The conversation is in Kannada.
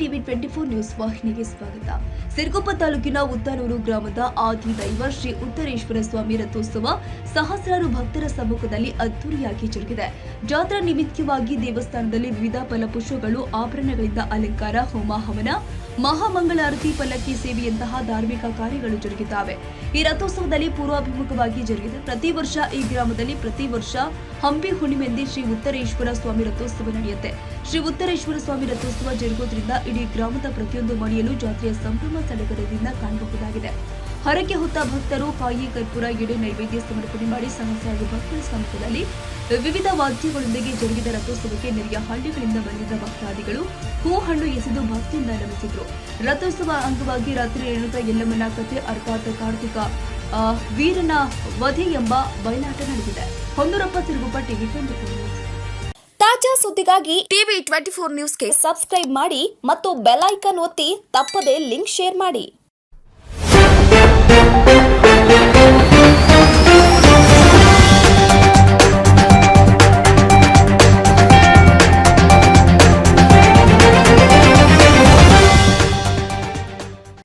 ಟಿವಿ ಟ್ವೆಂಟಿ ಫೋರ್ ನ್ಯೂಸ್ ವಾಹಿನಿಗೆ ಸ್ವಾಗತ. ಸಿರ್ಗುಪ್ಪ ತಾಲೂಕಿನ ಉತ್ತನೂರು ಗ್ರಾಮದ ಆದಿ ದೈವ ಶ್ರೀ ಉತ್ತರೇಶ್ವರ ಸ್ವಾಮಿ ರಥೋತ್ಸವ ಸಹಸ್ರಾರು ಭಕ್ತರ ಸಮ್ಮುಖದಲ್ಲಿ ಅದ್ದೂರಿಯಾಗಿ ಜರುಗಿದೆ. ಜಾತ್ರಾ ನಿಮಿತ್ತವಾಗಿ ದೇವಸ್ಥಾನದಲ್ಲಿ ವಿವಿಧ ಫಲಪುಷ್ಪಗಳು, ಆಭರಣಗಳಿಂದ ಅಲಂಕಾರ, ಹೋಮ ಹವನ, ಮಹಾಮಂಗಳಾರತಿ, ಪಲ್ಲಕ್ಕಿ ಸೇವೆಯಂತಹ ಧಾರ್ಮಿಕ ಕಾರ್ಯಗಳು ಜರುಗಿದ್ದಾವೆ. ಈ ರಥೋತ್ಸವದಲ್ಲಿ ಪೂರ್ವಾಭಿಮುಖವಾಗಿ ಜರುಗಿದೆ. ಪ್ರತಿ ವರ್ಷ ಈ ಗ್ರಾಮದಲ್ಲಿ ಪ್ರತಿ ವರ್ಷ ಹಂಪಿ ಹುಣ್ಣಿಮೆಯಲ್ಲಿ ಶ್ರೀ ಉತ್ತರೇಶ್ವರ ಸ್ವಾಮಿ ರಥೋತ್ಸವ ನಡೆಯುತ್ತೆ. ಶ್ರೀ ಉತ್ತರೇಶ್ವರ ಸ್ವಾಮಿ ರಥೋತ್ಸವ ಜರುಗೋದ್ರಿಂದ ಇಡೀ ಗ್ರಾಮದ ಪ್ರತಿಯೊಂದು ಮನೆಯಲ್ಲೂ ಜಾತ್ರೆಯ ಸಂಭ್ರಮ ಸಡಗರದಿಂದ ಕಾಣಬಹುದಾಗಿದೆ. ಹರಕೆ ಹೊತ್ತ ಭಕ್ತರು ಕಾಯಿ ಕರ್ಪೂರ, ಎಡೆ ನೈವೇದ್ಯ ಸಮರ್ಪಣೆ ಮಾಡಿ ಸಹಸ್ರಾರು ಭಕ್ತರ ಸಮ್ಮುಖದಲ್ಲಿ ವಿವಿಧ ವಾದ್ಯಗಳೊಂದಿಗೆ ಜರುಗಿದ ರಥೋತ್ಸವಕ್ಕೆ ನೆರೆಯ ಹಳ್ಳಿಗಳಿಂದ ಬಂದಿದ್ದ ಭಕ್ತಾದಿಗಳು ಹೂ ಹಣ್ಣು ಎಸೆದು ಭಕ್ತಿಯಿಂದ ನಮಿಸಿದ್ರು. ರಥೋತ್ಸವ ಅಂಗವಾಗಿ ರಾತ್ರಿ ರೇಣುಕ ಯಲ್ಲಮ್ಮನ ಕಥೆ ಅರ್ಥಾತ್ ಕಾರ್ತಿಕ ವೀರನ ವಧೆ ಎಂಬ ಬಯಲಾಟ ನಡೆದಿದೆ. ಹೊನ್ನೂರಪ್ಪ ತಿರುಗುಪ್ಪ ಟಿವಿ ತಾಜಾ ಸುದ್ದಿಗಾಗಿ ಟಿವಿ ಟ್ವೆಂಟಿ ಫೋರ್ ನ್ಯೂಸ್ಗೆ ಸಬ್ಸ್ಕ್ರೈಬ್ ಮಾಡಿ ಮತ್ತು ಬೆಲ್ ಐಕಾನ್ ಒತ್ತಿ ತಪ್ಪದೇ ಲಿಂಕ್ ಶೇರ್ ಮಾಡಿ.